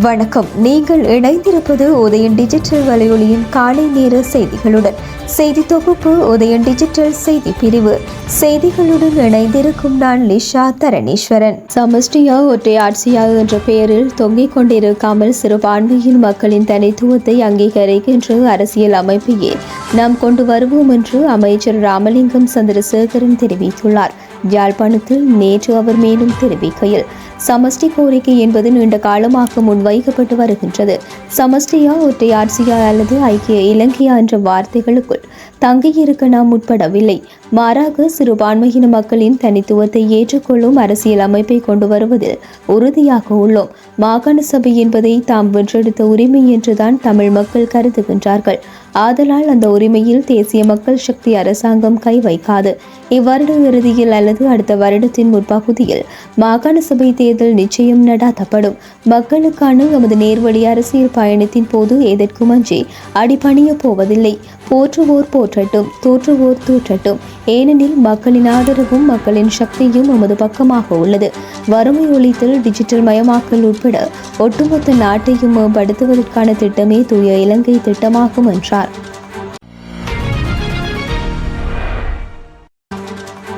வணக்கம். நீங்கள் இணைந்திருப்பது உதயன் டிஜிட்டல் வலையொலியின் காலை நேர செய்திகளுடன். செய்தி தொகுப்பு உதயன் டிஜிட்டல் செய்தி பிரிவு. செய்திகளுடன் இணைந்திருக்கும் நான் லிஷா தரணீஸ்வரன். சமஷ்டியா ஒற்றை ஆட்சியா என்ற பெயரில் தொங்கிக் கொண்டிருக்காமல் சிறுபான்மையின் மக்களின் தனித்துவத்தை அங்கீகரிக்கின்ற அரசியல் அமைப்பையே நாம் கொண்டு வருவோம் என்று அமைச்சர் ராமலிங்கம் சந்திரசேகரன் தெரிவித்துள்ளார். யாழ்ப்பாணத்தில் நேற்று அவர் மேலும் தெரிவிக்கையில் சமஷ்டி கோரிக்கை என்பது நீண்ட காலமாக முன்வைக்கப்பட்டு வருகின்றது. சமஷ்டியா ஒற்றை ஆட்சியா அல்லது ஐக்கிய இலங்கையா என்ற வார்த்தைகளுக்குள் தங்கியிருக்க நாம் உட்படவில்லை மாறாக சிறுபான்மையின மக்களின் தனித்துவத்தை ஏற்றுக்கொள்ளும் அரசியல் அமைப்பை கொண்டு வருவதில் உறுதியாக உள்ளோம். மாகாண சபை என்பதை தாம் வென்றெடுத்த உரிமை என்றுதான் தமிழ் மக்கள் கருதுகின்றார்கள். ஆதலால் அந்த உரிமையில் தேசிய மக்கள் சக்தி அரசாங்கம் கை வைக்காது. இவ்வருட இறுதியில் அல்லது அடுத்த வருடத்தின் முற்பகுதியில் மாகாண சபை தேர்தல் நிச்சயம் நடாத்தப்படும். மக்களுக்கான எமது நேர்வழி அரசியல் பயணத்தின் போது எதற்கும் அஞ்சி அடிபணிய போவதில்லை. போற்றுவோர் போற்றட்டும் தோற்றுவோர் தோற்றட்டும். ஏனெனில் மக்களின் ஆதரவும் மக்களின் சக்தியும் எமது பக்கமாக உள்ளது. வறுமை ஒழித்தல் டிஜிட்டல் மயமாக்கல் உட்பட ஒட்டுமொத்த நாட்டையும் மேம்படுத்துவதற்கான திட்டமே தூய இலங்கை திட்டமாகும் என்றார்.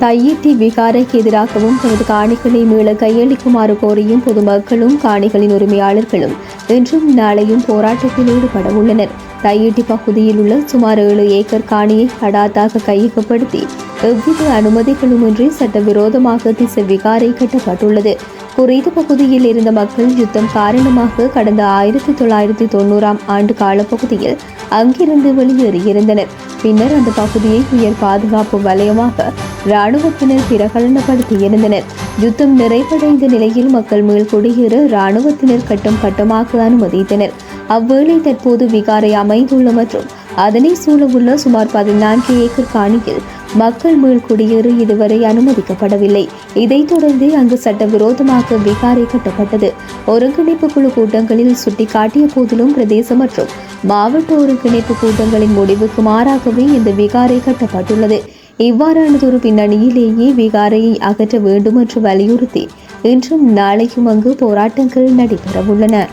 தையிட்டி விகாரைக்கு எதிராகவும் தனது காணிகளை மீள கையளிக்குமாறு கோரியும் பொதுமக்களும் காணிகளின் உரிமையாளர்களும் இன்றும் நாளையும் போராட்டத்தில் ஈடுபட உள்ளனர். தையீட்டி பகுதியில் உள்ள சுமார் ஏழு ஏக்கர் காணியை தடாத்தாக கையகப்படுத்தி எவ்வித அனுமதிகளுமின்றி சட்டவிரோதமாக திசை விகாரை கட்டப்பட்டுள்ளது. குறித்த பகுதியில் இருந்த மக்கள் யுத்தம் காரணமாக கடந்த ஆயிரத்தி தொள்ளாயிரத்தி தொண்ணூறாம் ஆண்டு காலப்பகுதியில் அங்கிருந்து வெளியேறியிருந்தனர் பின்னர் அந்த பகுதியை உயர் பாதுகாப்பு வலயமாக இராணுவத்தினர் பிரகடனப்படுத்தியிருந்தனர் யுத்தம் நிறைவடைந்த நிலையில் மக்கள் மேல் குடியேற இராணுவத்தினர் கட்டம் கட்டமாக அனுமதித்தனர். அவ்வேளை தற்போது விகாரை அமைந்துள்ள மற்றும் அதனை சூழவுள்ள சுமார் பதினான்கு ஏக்கர் காணியில் மக்கள் மீள் குடியேற இதுவரை அனுமதிக்கப்படவில்லை. இதைத் தொடர்ந்து அங்கு சட்டவிரோதமாக விகாரை கட்டப்பட்டது. ஒருங்கிணைப்பு குழு கூட்டங்களில் சுட்டிக்காட்டிய போதிலும் பிரதேச மற்றும் மாவட்ட ஒருங்கிணைப்பு கூட்டங்களின் முடிவுக்கு மாறாகவே இந்த விகாரை கட்டப்பட்டுள்ளது. இவ்வாறானதொரு பின்னணியிலேயே விகாரையை அகற்ற வேண்டும் என்று வலியுறுத்தி இன்றும் நாளையும் அங்கு போராட்டங்கள் நடைபெறவுள்ளன.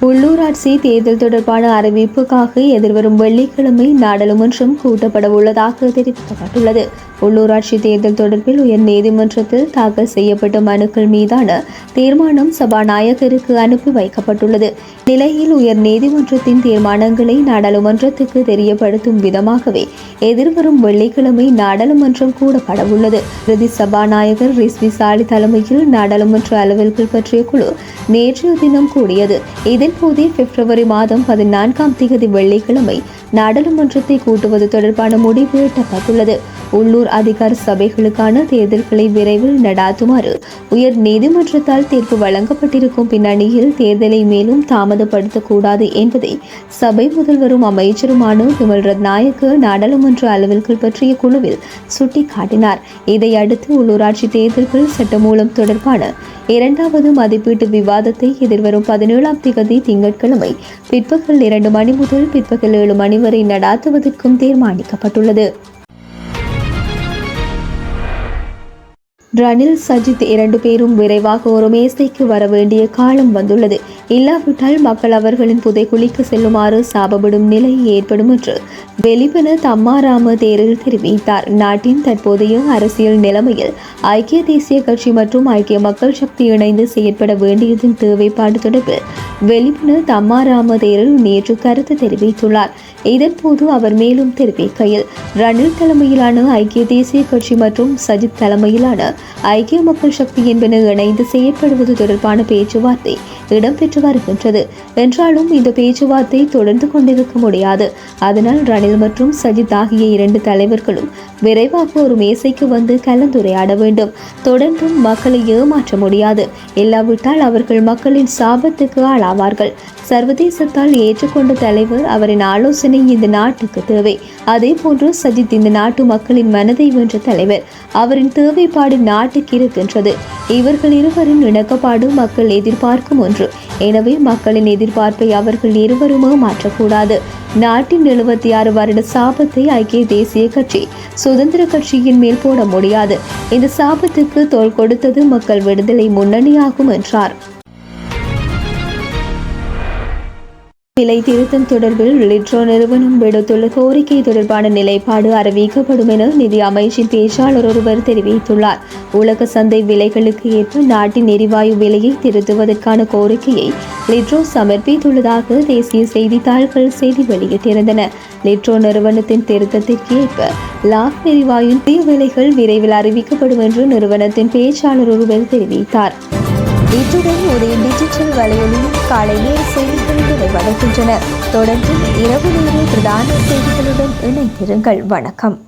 உள்ளூராட்சி தேர்தல் தொடர்பான அறிவிப்புக்காக எதிர்வரும் வெள்ளிக்கிழமை நாடாளுமன்றம் கூட்டப்பட உள்ளதாக தெரிவிக்கப்பட்டுள்ளது. உள்ளூராட்சி தேர்தல் தொடர்பில் உயர் நீதிமன்றத்தில் தாக்கல் செய்யப்பட்ட மனுக்கள் மீதான தீர்மானம் சபாநாயகருக்கு அனுப்பி வைக்கப்பட்டுள்ளது. நிலையில் உயர் நீதிமன்றத்தின் தீர்மானங்களை நாடாளுமன்றத்துக்கு தெரியப்படுத்தும் விதமாகவே எதிர்வரும் வெள்ளிக்கிழமை நாடாளுமன்றம் கூடப்படவுள்ளது பிரதி சபாநாயகர் ரிஸ்வி சாலி தலைமையில் நாடாளுமன்ற அலுவல்கள் பற்றிய குழு நேற்றைய தினம் கூடியது. இதன்போதே பிப்ரவரி மாதம் பதினான்காம் தேதி வெள்ளிக்கிழமை நாடாளுமன்றத்தை கூட்டுவது தொடர்பான முடிவு எட்டப்பட்டுள்ளது. உள்ளூர் அதிகார சபைகளுக்கான தேர்தல்களை விரைவில் நடாத்துமாறு உயர் நீதிமன்றத்தால் தீர்ப்பு வழங்கப்பட்டிருக்கும் பின்னணியில் தேர்தலை மேலும் தாமதப்படுத்தக்கூடாது என்பதை சபை முதல்வரும் அமைச்சருமான விமல் ரத்நாயக்க நாடாளுமன்ற அலுவல்கள் பற்றிய குழுவில் சுட்டிக்காட்டினார். இதையடுத்து உள்ளூராட்சி தேர்தல்கள் சட்டமூலம் தொடர்பான இரண்டாவது மதிப்பீட்டு விவாதத்தை எதிர்வரும் பதினேழாம் திகதி திங்கட்கிழமை பிற்பகல் இரண்டு மணி முதல் பிற்பகல் ஏழு மணி வரை நடாத்துவதற்கும் தீர்மானிக்கப்பட்டுள்ளது. ரணில் சஜித் இரண்டு பேரும் விரைவாக ஒரு மேசைக்கு வர வேண்டிய காலம் வந்துள்ளது. இல்லாவிட்டால் மக்கள் அவர்களின் புதைக்குழிக்கு செல்லுமாறு சாபப்படும் நிலை ஏற்படும் என்று வெளிப்பன தம்மாராம தேரில் தெரிவித்தார். நாட்டின் தற்போதைய அரசியல் நிலைமையில் ஐக்கிய தேசிய கட்சி மற்றும் ஐக்கிய மக்கள் சக்தி இணைந்து செயற்பட வேண்டியதன் தேவைப்பாடு தொடர்பில் வெளிப்பன தம்மாராம தேரில் நேற்று கருத்து தெரிவித்துள்ளார். இதன்போது அவர் மேலும் தெரிவிக்கையில் ரணில் தலைமையிலான ஐக்கிய தேசிய கட்சி மற்றும் சஜித் தலைமையிலான ஐக்கிய மக்கள் சக்தி என்பன இணைந்து செயற்படுவது தொடர்பான பேச்சுவார்த்தை இடம்பெற்ற வருகின்றது என்றாலும் இந்த பேச்சுவார்த்தை தொடர்ந்து கொண்டிருக்க முடியாது. அதனால் ரணில் மற்றும் சஜித் ஆகிய இரண்டு தலைவர்களும் விரைவாக ஒரு மேசைக்கு வந்து கலந்துரையாட வேண்டும். தொடர்ந்தும் மக்களை ஏமாற்ற முடியாது. இல்லாவிட்டால் அவர்கள் மக்களின் சாபத்துக்கு ஆளாவார்கள். சர்வதேசத்தால் ஏற்றுக்கொண்ட தலைவர் அவரின் ஆலோசனை இந்த நாட்டுக்கு தேவை. அதே போன்று சஜித் இந்த நாட்டு மக்களின் மனதை வென்ற தலைவர் அவரின் தேவைப்பாடு நாட்டுக்கு இருக்கின்றது. இவர்கள் இருவரின் இணக்கப்பாடு மக்கள் எதிர்பார்க்கும் ஒன்று. எனவே மக்களின் எதிர்பார்ப்பை அவர்கள் இருவருமே மாற்றக்கூடாது. நாட்டின் எழுபத்தி ஆறு வருட சாபத்தை ஐக்கிய தேசிய கட்சி சுதந்திர கட்சியின் மேல் போட முடியாது. இந்த சாபத்துக்கு தோல் கொடுத்தது மக்கள் விடுதலை முன்னணியாகும் என்றார். விலை திருத்தம் தொடர்பில் லிட்ரோ நிறுவனம் விடுத்துள்ள கோரிக்கை தொடர்பான நிலைப்பாடு அறிவிக்கப்படும் என நிதி அமைச்சின் பேச்சாளர் ஒருவர் தெரிவித்துள்ளார். உலக சந்தை விலைகளுக்கு ஏற்ப நாட்டின் எரிவாயு விலையை திருத்துவதற்கான கோரிக்கையை லிட்ரோ சமர்ப்பித்துள்ளதாக தேசிய செய்தித்தாள்கள் செய்தி வெளியிட்டிருந்தன. லிட்ரோ நிறுவனத்தின் திருத்தத்திற்கு ஏற்ப லாக் எரிவாயு புதிய விலைகள் விரைவில் அறிவிக்கப்படும் என்று நிறுவனத்தின் பேச்சாளர் ஒருவர் தெரிவித்தார். இத்துடன் உதய டிஜிட்டல் வலையொலியும் காலை நேர செய்திகள் நிறைவடைகின்றன தொடர்ந்து இரவு நேர பிரதான செய்திகளுடன் இணைந்திருங்கள். வணக்கம்.